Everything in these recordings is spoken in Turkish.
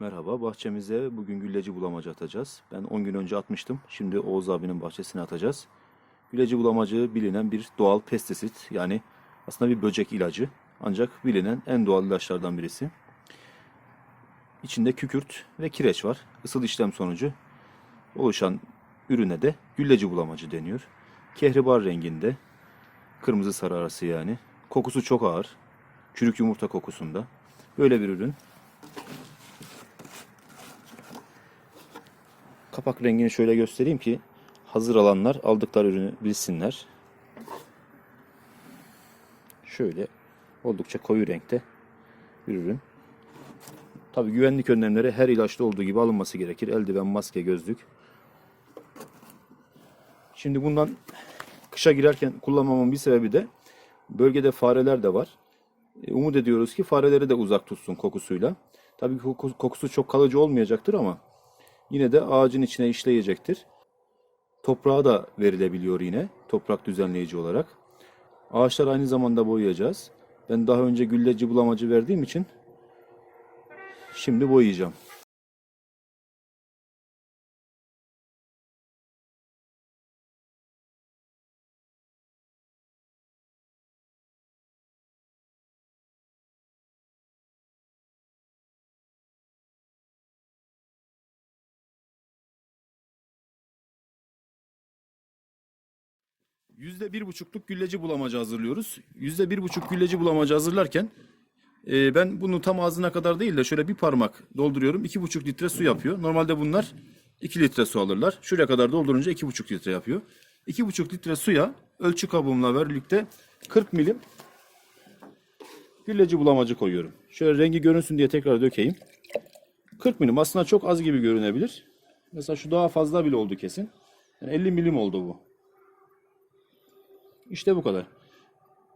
Merhaba, bahçemize bugün gülleci bulamacı atacağız. Ben 10 gün önce atmıştım. Şimdi Oğuz abinin bahçesine atacağız. Gülleci bulamacı bilinen bir doğal pestisit. Yani aslında bir böcek ilacı. Ancak bilinen en doğal ilaçlardan birisi. İçinde kükürt ve kireç var. Isıl işlem sonucu oluşan ürüne de gülleci bulamacı deniyor. Kehribar renginde. Kırmızı sarı arası yani. Kokusu çok ağır. Çürük yumurta kokusunda. Böyle bir ürün. Kapak rengini şöyle göstereyim ki hazır alanlar aldıkları ürünü bilsinler. Şöyle oldukça koyu renkte bir ürün. Tabi güvenlik önlemleri her ilaçta olduğu gibi alınması gerekir. Eldiven, maske, gözlük. Şimdi bundan kışa girerken kullanmamın bir sebebi de bölgede fareler de var. E, Umut ediyoruz ki fareleri de uzak tutsun kokusuyla. Tabii koku- kokusu çok kalıcı olmayacaktır ama yine de ağacın içine işleyecektir. Toprağa da verilebiliyor yine toprak düzenleyici olarak. Ağaçlar aynı zamanda boyayacağız. Ben daha önce gülleci bulamacı verdiğim için şimdi boyayacağım. Yüzde bir buçukluk gülleci bulamacı hazırlıyoruz. Yüzde bir buçuk gülleci bulamacı hazırlarken e, ben bunu tam ağzına kadar değil de şöyle bir parmak dolduruyorum. iki buçuk litre su yapıyor. Normalde bunlar 2 litre su alırlar. Şuraya kadar doldurunca iki buçuk litre yapıyor. İki buçuk litre suya ölçü kabımla birlikte 40 milim gülleci bulamacı koyuyorum. Şöyle rengi görünsün diye tekrar dökeyim. 40 milim aslında çok az gibi görünebilir. Mesela şu daha fazla bile oldu kesin. Yani 50 milim oldu bu. İşte bu kadar.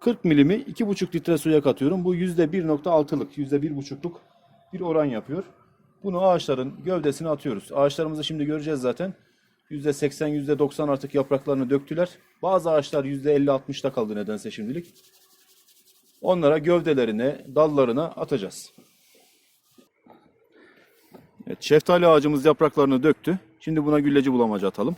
40 milimi 2,5 litre suya katıyorum. Bu %1.6'lık, %1.5'luk bir oran yapıyor. Bunu ağaçların gövdesine atıyoruz. Ağaçlarımızı şimdi göreceğiz zaten. %80, %90 artık yapraklarını döktüler. Bazı ağaçlar %50-60'da kaldı nedense şimdilik. Onlara gövdelerine, dallarına atacağız. Evet, şeftali ağacımız yapraklarını döktü. Şimdi buna gülleci bulamacı atalım.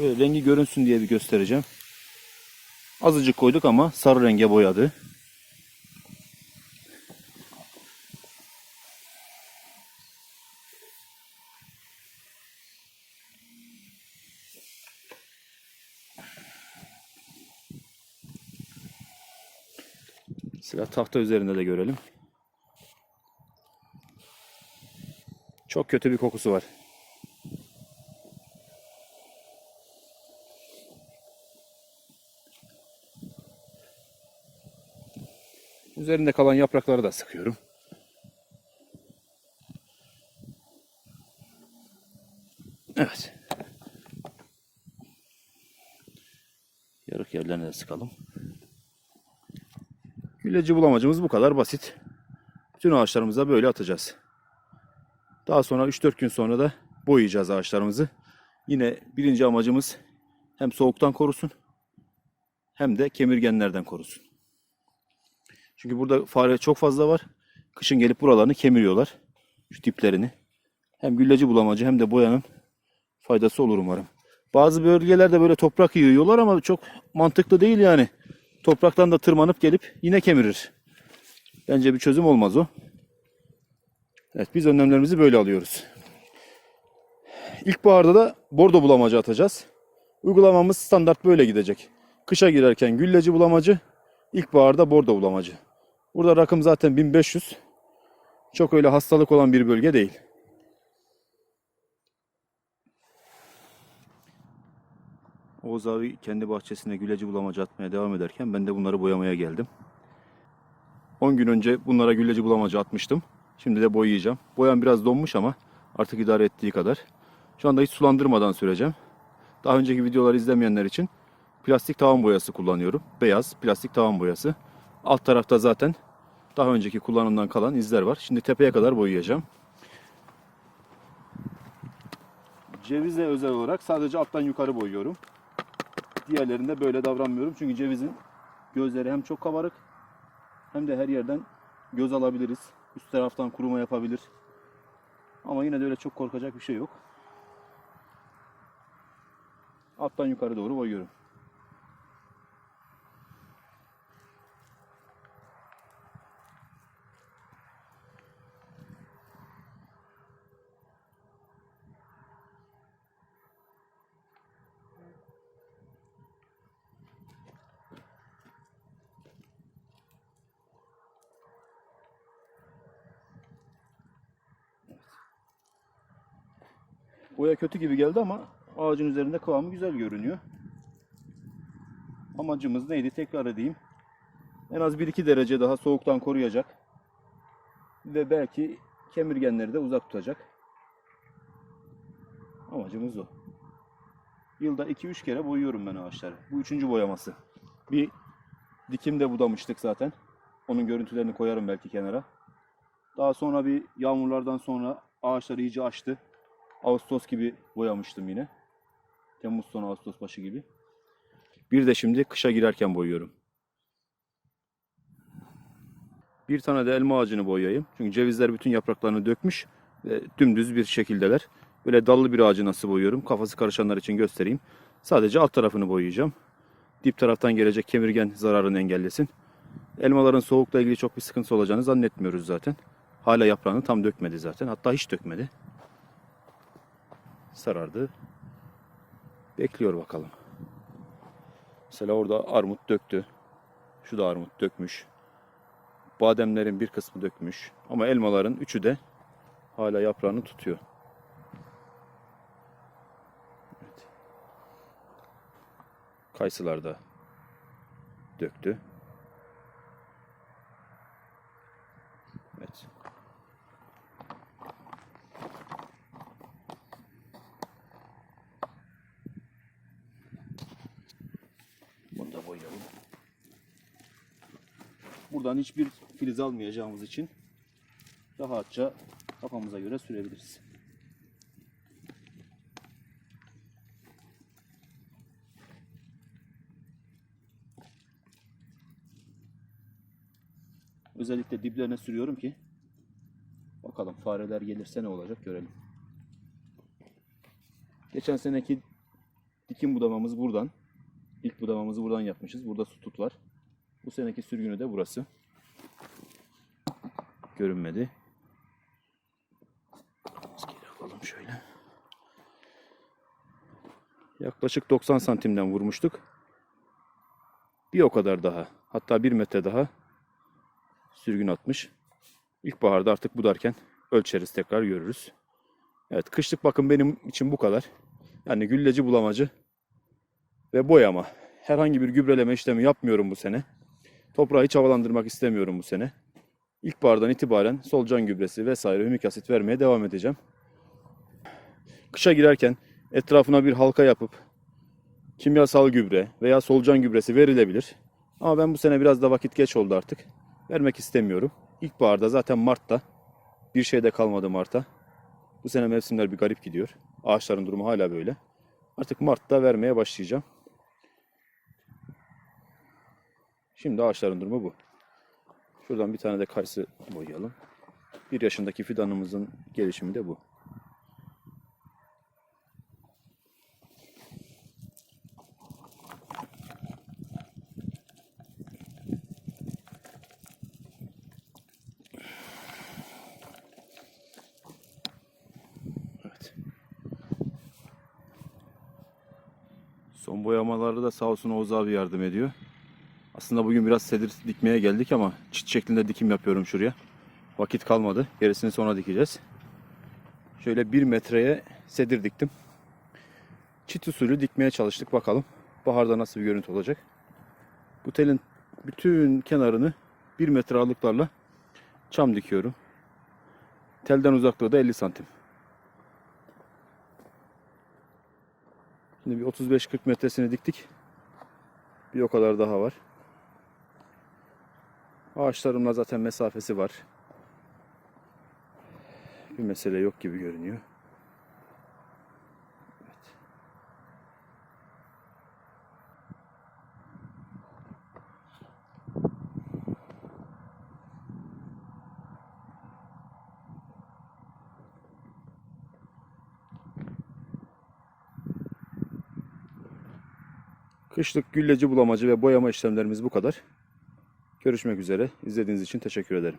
Şöyle rengi görünsün diye bir göstereceğim. Azıcık koyduk ama sarı renge boyadı. Sıra tahta üzerinde de görelim. Çok kötü bir kokusu var. Üzerinde kalan yaprakları da sıkıyorum. Evet. Yarık yerlerine de sıkalım. Gülleci bulamacımız bu kadar basit. Bütün ağaçlarımıza böyle atacağız. Daha sonra 3-4 gün sonra da boyayacağız ağaçlarımızı. Yine birinci amacımız hem soğuktan korusun hem de kemirgenlerden korusun. Çünkü burada fare çok fazla var. Kışın gelip buralarını kemiriyorlar. Şu diplerini. Hem gülleci bulamacı hem de boyanın faydası olur umarım. Bazı bölgelerde böyle toprak yığıyorlar ama çok mantıklı değil yani. Topraktan da tırmanıp gelip yine kemirir. Bence bir çözüm olmaz o. Evet biz önlemlerimizi böyle alıyoruz. İlkbaharda da bordo bulamacı atacağız. Uygulamamız standart böyle gidecek. Kışa girerken gülleci bulamacı, ilkbaharda bordo bulamacı. Burada rakım zaten 1500. Çok öyle hastalık olan bir bölge değil. Oğuz abi kendi bahçesine güleci bulamacı atmaya devam ederken ben de bunları boyamaya geldim. 10 gün önce bunlara güleci bulamacı atmıştım. Şimdi de boyayacağım. Boyam biraz donmuş ama artık idare ettiği kadar. Şu anda hiç sulandırmadan süreceğim. Daha önceki videoları izlemeyenler için plastik tavan boyası kullanıyorum. Beyaz plastik tavan boyası. Alt tarafta zaten daha önceki kullanımdan kalan izler var. Şimdi tepeye kadar boyayacağım. Cevize özel olarak sadece alttan yukarı boyuyorum. Diğerlerinde böyle davranmıyorum. Çünkü cevizin gözleri hem çok kabarık hem de her yerden göz alabiliriz. Üst taraftan kuruma yapabilir. Ama yine de öyle çok korkacak bir şey yok. Alttan yukarı doğru boyuyorum. Boya kötü gibi geldi ama ağacın üzerinde kıvamı güzel görünüyor. Amacımız neydi tekrar edeyim. En az 1-2 derece daha soğuktan koruyacak. Ve belki kemirgenleri de uzak tutacak. Amacımız o. Yılda 2-3 kere boyuyorum ben ağaçları. Bu üçüncü boyaması. Bir dikimde budamıştık zaten. Onun görüntülerini koyarım belki kenara. Daha sonra bir yağmurlardan sonra ağaçlar iyice açtı. Ağustos gibi boyamıştım yine. Temmuz sonu Ağustos başı gibi. Bir de şimdi kışa girerken boyuyorum. Bir tane de elma ağacını boyayayım. Çünkü cevizler bütün yapraklarını dökmüş ve dümdüz bir şekildeler. Böyle dallı bir ağacı nasıl boyuyorum? Kafası karışanlar için göstereyim. Sadece alt tarafını boyayacağım. Dip taraftan gelecek kemirgen zararını engellesin. Elmaların soğukla ilgili çok bir sıkıntı olacağını zannetmiyoruz zaten. Hala yaprağını tam dökmedi zaten. Hatta hiç dökmedi sarardı. Bekliyor bakalım. Mesela orada armut döktü. Şu da armut dökmüş. Bademlerin bir kısmı dökmüş. Ama elmaların üçü de hala yaprağını tutuyor. Evet. Kayısılar da döktü. Evet. Bunu da boyayalım. Buradan hiçbir filiz almayacağımız için rahatça kafamıza göre sürebiliriz. Özellikle diplerine sürüyorum ki bakalım fareler gelirse ne olacak görelim. Geçen seneki dikim budamamız buradan. İlk budamamızı buradan yapmışız. Burada su tut var. Bu seneki sürgünü de burası. Görünmedi. Maskeyi alalım şöyle. Yaklaşık 90 santimden vurmuştuk. Bir o kadar daha. Hatta bir metre daha sürgün atmış. İlkbaharda artık budarken ölçeriz tekrar görürüz. Evet kışlık bakım benim için bu kadar. Yani gülleci bulamacı ve boyama. Herhangi bir gübreleme işlemi yapmıyorum bu sene. Toprağı hiç havalandırmak istemiyorum bu sene. İlkbahardan itibaren solucan gübresi vesaire hümik asit vermeye devam edeceğim. Kışa girerken etrafına bir halka yapıp kimyasal gübre veya solucan gübresi verilebilir. Ama ben bu sene biraz da vakit geç oldu artık. Vermek istemiyorum. İlkbaharda zaten Mart'ta bir şey de kalmadı Mart'a. Bu sene mevsimler bir garip gidiyor. Ağaçların durumu hala böyle. Artık Mart'ta vermeye başlayacağım. Şimdi ağaçların durumu bu. Şuradan bir tane de kayısı boyayalım. Bir yaşındaki fidanımızın gelişimi de bu. Evet. Son boyamalarda da sağ olsun Oğuz abi yardım ediyor. Aslında bugün biraz sedir dikmeye geldik ama çit şeklinde dikim yapıyorum şuraya. Vakit kalmadı. Gerisini sonra dikeceğiz. Şöyle bir metreye sedir diktim. Çit usulü dikmeye çalıştık bakalım. Baharda nasıl bir görüntü olacak. Bu telin bütün kenarını bir metre aralıklarla çam dikiyorum. Telden uzaklığı da 50 santim. Şimdi bir 35-40 metresini diktik. Bir o kadar daha var. Ağaçlarımla zaten mesafesi var. Bir mesele yok gibi görünüyor. Evet. Kışlık gülleci bulamacı ve boyama işlemlerimiz bu kadar. Görüşmek üzere. İzlediğiniz için teşekkür ederim.